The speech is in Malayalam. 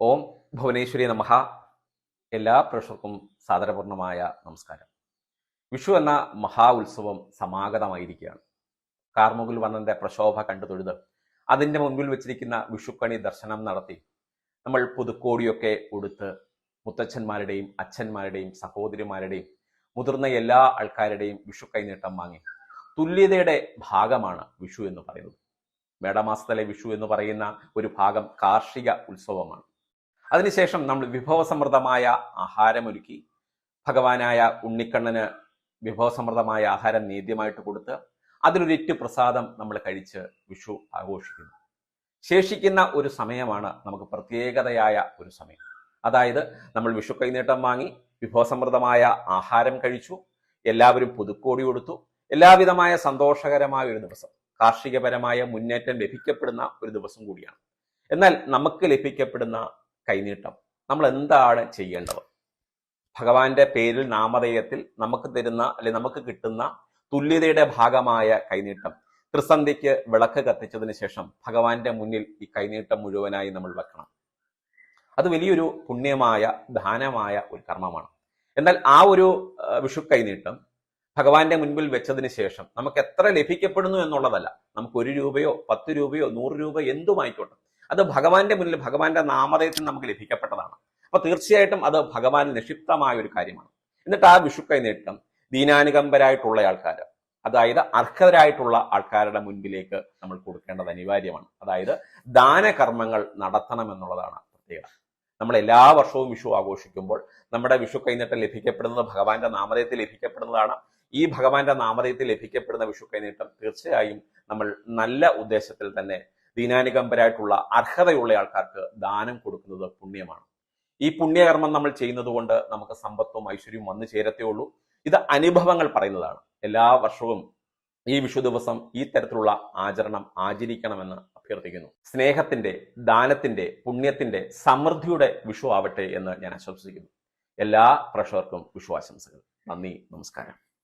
ഓം ഭുവനേശ്വരി നമഹ എല്ലാ പ്രേക്ഷകർക്കും സാദരപൂർണമായ നമസ്കാരം. വിഷു എന്ന മഹാ ഉത്സവം സമാഗതമായിരിക്കുകയാണ്. കാർമുകിൽ വന്നതിന്റെ പ്രശോഭ കണ്ടു തൊഴുത് അതിന്റെ മുൻപിൽ വെച്ചിരിക്കുന്ന വിഷുക്കണി ദർശനം നടത്തി നമ്മൾ പുതുക്കോടിയൊക്കെ ഉടുത്ത് മുത്തച്ഛന്മാരുടെയും അച്ഛന്മാരുടെയും സഹോദരിമാരുടെയും മുതിർന്ന എല്ലാ ആൾക്കാരുടെയും വിഷു കൈനീട്ടം വാങ്ങി തുല്യതയുടെ ഭാഗമാണ് വിഷു എന്ന് പറയുന്നത്. മേടമാസത്തിലെ വിഷു എന്ന് പറയുന്ന ഒരു ഭാഗം കാർഷിക ഉത്സവമാണ്. അതിനുശേഷം നമ്മൾ വിഭവസമൃദ്ധമായ ആഹാരമൊരുക്കി. ഭഗവാനായ ഉണ്ണിക്കണ്ണന് വിഭവസമൃദ്ധമായ ആഹാരം നേദ്യമായിട്ട് കൊടുത്ത് അതിലൊരിറ്റ് പ്രസാദം നമ്മൾ കഴിച്ച് വിഷു ആഘോഷിക്കുന്നു. ശേഷിക്കുന്ന ഒരു സമയമാണ് നമുക്ക് പ്രത്യേകതയായ ഒരു സമയം. അതായത് നമ്മൾ വിഷു കൈനീട്ടം വാങ്ങി വിഭവസമൃദ്ധമായ ആഹാരം കഴിച്ചു എല്ലാവരും പുതുക്കോടി കൊടുത്തു എല്ലാവിധമായ സന്തോഷകരമായ ഒരു ദിവസം കാർഷികപരമായ മുന്നേറ്റം ലഭിക്കപ്പെടുന്ന ഒരു ദിവസം കൂടിയാണ്. എന്നാൽ നമുക്ക് ലഭിക്കപ്പെടുന്ന കൈനീട്ടം. നമ്മൾ എന്താണ് ചെയ്യേണ്ടത്? ഭഗവാന്റെ പേരിൽ നാമധേയത്തിൽ നമുക്ക് തരുന്ന അല്ലെ നമുക്ക് കിട്ടുന്ന തുല്യതയുടെ ഭാഗമായ കൈനീട്ടം. ത്രിസന്ധിക്ക് വിളക്ക് കത്തിച്ചതിന് ശേഷം ഭഗവാന്റെ മുന്നിൽ ഈ കൈനീട്ടം മുഴുവനായി നമ്മൾ വെക്കണം. അത് വലിയൊരു പുണ്യമായ ദാനമായ ഒരു കർമ്മമാണ്. എന്നാൽ ആ ഒരു വിഷു കൈനീട്ടം ഭഗവാന്റെ മുൻപിൽ വെച്ചതിന് ശേഷം നമുക്ക് എത്ര ലഭിക്കപ്പെടുന്നു എന്നുള്ളതല്ല. നമുക്ക് ഒരു രൂപയോ പത്ത് രൂപയോ നൂറ് രൂപ എന്തുമായിക്കോട്ടെ. അത് ഭഗവാന്റെ മുന്നിൽ ഭഗവാന്റെ നാമധേയത്തിൽ നമുക്ക് ലഭിക്കപ്പെട്ടതാണ്. അപ്പൊ തീർച്ചയായിട്ടും അത് ഭഗവാൻ നിക്ഷിപ്തമായ ഒരു കാര്യമാണ്. എന്നിട്ട് ആ വിഷു കൈനീട്ടം ദീനാനുകമ്പരായിട്ടുള്ള ആൾക്കാർ അതായത് അർഹരായിട്ടുള്ള ആൾക്കാരുടെ മുൻപിലേക്ക് നമ്മൾ കൊടുക്കേണ്ടത് അനിവാര്യമാണ്. അതായത് ദാനകർമ്മങ്ങൾ നടത്തണം എന്നുള്ളതാണ് പ്രത്യേകത. നമ്മൾ എല്ലാ വർഷവും വിഷു ആഘോഷിക്കുമ്പോൾ നമ്മുടെ വിഷു കൈനീട്ടം ലഭിക്കപ്പെടുന്നത് ഭഗവാന്റെ നാമധേയത്തിൽ ലഭിക്കപ്പെടുന്നതാണ്. ഈ ഭഗവാന്റെ നാമധേയത്തിൽ ലഭിക്കപ്പെടുന്ന വിഷു കൈനീട്ടം തീർച്ചയായും നമ്മൾ നല്ല ഉദ്ദേശത്തിൽ തന്നെ ദീനാനുകമ്പരായിട്ടുള്ള അർഹതയുള്ള ആൾക്കാർക്ക് ദാനം കൊടുക്കുന്നത് പുണ്യമാണ്. ഈ പുണ്യകർമ്മം നമ്മൾ ചെയ്യുന്നത് കൊണ്ട് നമുക്ക് സമ്പത്തും ഐശ്വര്യവും വന്നു ചേരത്തേ ഉള്ളൂ. ഇത് അനുഭവങ്ങൾ പറയുന്നതാണ്. എല്ലാ വർഷവും ഈ വിഷു ദിവസം ഈ തരത്തിലുള്ള ആചരണം ആചരിക്കണമെന്ന് അഭ്യർത്ഥിക്കുന്നു. സ്നേഹത്തിന്റെ ദാനത്തിന്റെ പുണ്യത്തിന്റെ സമൃദ്ധിയുടെ വിഷു ആവട്ടെ എന്ന് ഞാൻ ആശംസിക്കുന്നു. എല്ലാ പ്രഷർക്കും വിഷു ആശംസകൾ. നന്ദി നമസ്കാരം.